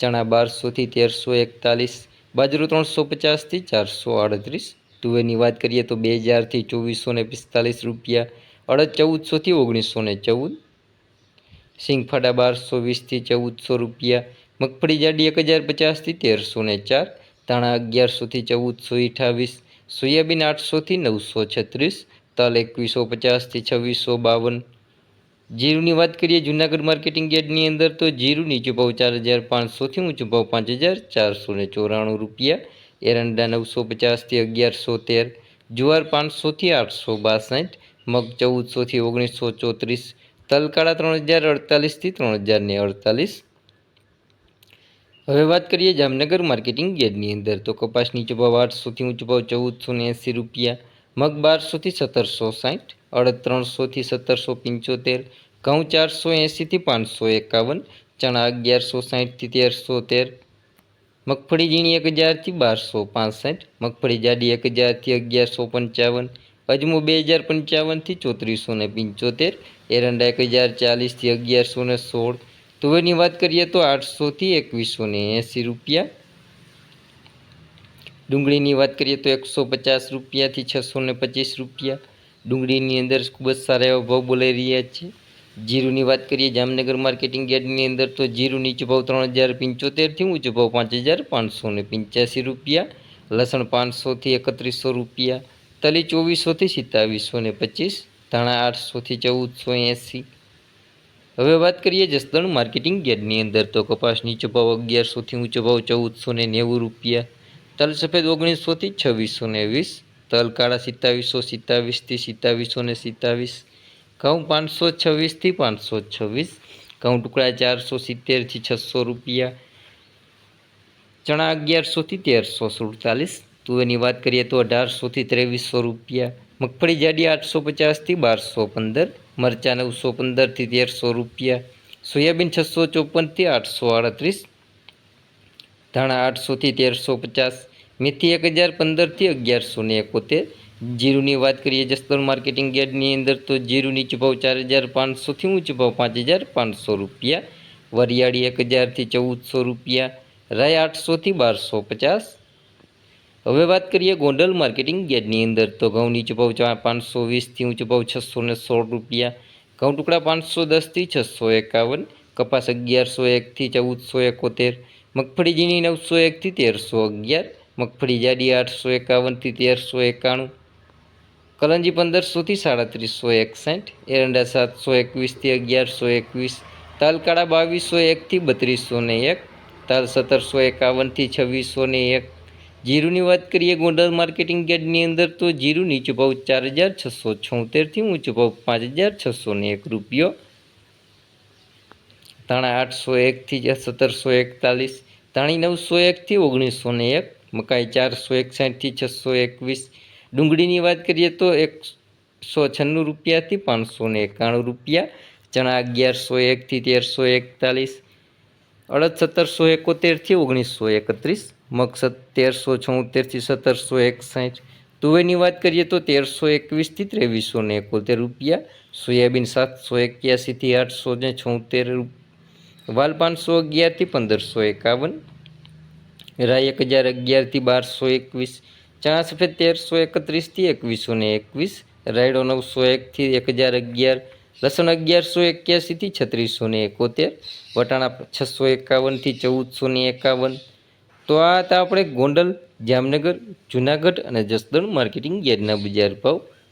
ચણા બારસોથી તેરસો એકતાલીસ, બાજરો ત્રણસો પચાસથી ચારસો આડત્રીસ. તુવેરની વાત કરીએ તો બે હજારથી ચોવીસો ને પિસ્તાલીસ રૂપિયા, અડદ ચૌદસોથી ઓગણીસો ને ચૌદ. સિંગફાડા બારસો વીસથી ચૌદસો રૂપિયા, મગફળી જાડી એક હજાર પચાસથી તેરસો ને ચાર, ધાણા અગિયારસોથી ચૌદસો અઠાવીસ, સોયાબીન આઠસોથી નવસો છત્રીસ, તલ એકવીસો પચાસથી છવ્વીસો બાવન જીરુની વાત કરીએ, જૂનાગઢ માર્કેટિંગ યાર્ડની અંદર તો જીરું નીચો ભાવ ચાર હજાર પાંચસોથી ઊંચો ભાવ પાંચ હજાર ચારસો ને ચોરાણું રૂપિયા, એરંડા નવસો પચાસથી અગિયારસો તેર, જુવાર પાંચસોથી આઠસો બાસઠ, મગ ચૌદસોથી ઓગણીસો ચોત્રીસ, તલકાળા ત્રણ હજાર અડતાલીસથી ત્રણ હજાર ને અડતાલીસ. હવે વાત કરીએ જામનગર માર્કેટિંગ યાર્ડની અંદર, તો કપાસ નીચો ભાવ આઠસોથી ઊંચો ભાવ ચૌદસો ને એંસી રૂપિયા મગ બારસોથી સત્તરસો સાઠ અડદ ત્રણસોથી સત્તરસો પંચોતેર ઘઉં ચારસો એંસીથી પાંચસો એકાવન ચણા અગિયારસો સાઠથી તેરસો તેર મગફળી ઝીણી એક હજારથી બારસો પાસઠ મગફળી જાડી એક હજારથી અગિયારસો પંચાવન અજમો બે હજાર પંચાવનથી ચોત્રીસો ને પંચોતેર એરંડા એક હજાર ચાલીસથી અગિયારસો ને સોળ તુવેરની વાત કરીએ તો આઠસોથી એકવીસો ને એંસી રૂપિયા ડુંગળીની વાત કરીએ તો એકસો પચાસ રૂપિયાથી છસો ને પચીસ રૂપિયા ડુંગળીની અંદર ખૂબ જ સારા એવા ભાવ બોલાઈ રહ્યા છે. જીરુની વાત કરીએ જામનગર માર્કેટિંગ યાર્ડની અંદર તો જીરું નીચો ભાવ ત્રણ હજાર પંચોતેરથી ઊંચો ભાવ પાંચ હજાર પાંચસો ને પંચ્યાસી રૂપિયા, લસણ પાંચસોથી એકત્રીસો રૂપિયા, તલી ચોવીસોથી સિત્તાવીસો ને પચીસ, ધાણા આઠસોથી ચૌદસો એંસી. હવે વાત કરીએ જસદણ માર્કેટિંગ યાર્ડની અંદર તો કપાસ નીચો ભાવ અગિયારસોથી ઊંચો ભાવ ચૌદસો ને નેવું રૂપિયા તલ સફેદ ઓગણીસોથી છવ્વીસો ને વીસ તલ કાળા સિત્તાવીસો સિત્તાવીસથી સિત્તાવીસો ને સિત્તાવીસ, ઘઉં પાંચસો છવ્વીસથી પાંચસો છવ્વીસ, ઘઉં ટુકડા ચારસો સિત્તેરથી છસો રૂપિયા, ચણા અગિયારસોથી તેરસો સુડતાલીસ, તુવેરની વાત કરીએ તો અઢારસોથી ત્રેવીસો રૂપિયા, મગફળી જાડી આઠસો પચાસથી બારસો પંદર, મરચાં નવસો પંદરથી તેરસો રૂપિયા, સોયાબીન છસો ચોપનથી આઠસો આડત્રીસ ધાણા આઠસોથી તેરસો પચાસ, મેથી એક હજાર પંદરથી અગિયારસો ને એકોતેર. જીરુની વાત કરીએ જસદણ માર્કેટિંગ યાર્ડની અંદર તો જીરું નીચો ચાર હજાર પાંચસોથી ઊંચો ભાવ પાંચ હજાર પાંચસો રૂપિયા. વરિયાળી એક હજારથી ચૌદસો રૂપિયા. રાય આઠસોથી બારસો પચાસ. હવે વાત કરીએ ગોંડલ માર્કેટિંગ યાર્ડની અંદર તો ઘઉં નીચો ભાવ પાંચસો વીસથી ઊંચો ભાવ છસો ને સોળ રૂપિયા. ઘઉં ટુકડા પાંચસો દસથી છસો એકાવન, કપાસ અગિયારસો એકથી ચૌદસો એકોતેર. મગફળી ઝીણી નવસો એકથી તેરસો અગિયાર મગફળી જાડી આઠસો એકાવનથી તેરસો એકાણું, કલંજી પંદરસોથી સાડત્રીસો એકસઠ, એરંડા સાતસો એકવીસથી અગિયારસો એકવીસ, તાલકાળા બાવીસો એકથી બત્રીસો ને એક, તાલ સત્તરસો એકાવનથી છવ્વીસો ને એક. જીરુની વાત કરીએ ગોંડલ માર્કેટિંગ યાર્ડની અંદર તો જીરું નીચો ભાવ ચાર હજાર છસો છોતેરથી ઊંચો ભાવ પાંચ હજાર છસો ને એક રૂપિયો ધાણા આઠસો એકથી સત્તરસો એકતાલીસ ધાણી નવસો એકથી ઓગણીસો ને એક, મકાઈ ચારસો એકસાઠથી છસો એકવીસ. ડુંગળીની વાત કરીએ તો એકસો છન્નું રૂપિયાથી પાંચસો ને એકાણું રૂપિયા, ચણા અગિયારસો એકથી તેરસો એકતાલીસ, અડદ સત્તરસો એકોતેરથી ઓગણીસો એકત્રીસ, મગ તેરસો છોતેરથી સત્તરસો એકસાઠ. તુવેરની વાત કરીએ તો તેરસો એકવીસથી ત્રેવીસો ને એકોતેર રૂપિયા, સોયાબીન સાતસો એક્યાસીથી આઠસો ને છોતેર વાલ પાંચસો અગિયારથી પંદરસો એકાવન. રાય એક હજાર અગિયારથી બારસો એકવીસ. ચણા સફેદ તેરસો એકત્રીસથી એકવીસો ને એકવીસ. રાયડો નવસો એકથી એક હજાર અગિયાર. લસણ અગિયારસો એક્યાસીથી છત્રીસો ને એકોતેર. વટાણા છસો એકાવનથી ચૌદસો ને એકાવન. તો આ હતા આપણે ગોંડલ, જામનગર, જુનાગઢ અને જસદણ માર્કેટિંગ યાર્ડના બજાર ભાવ.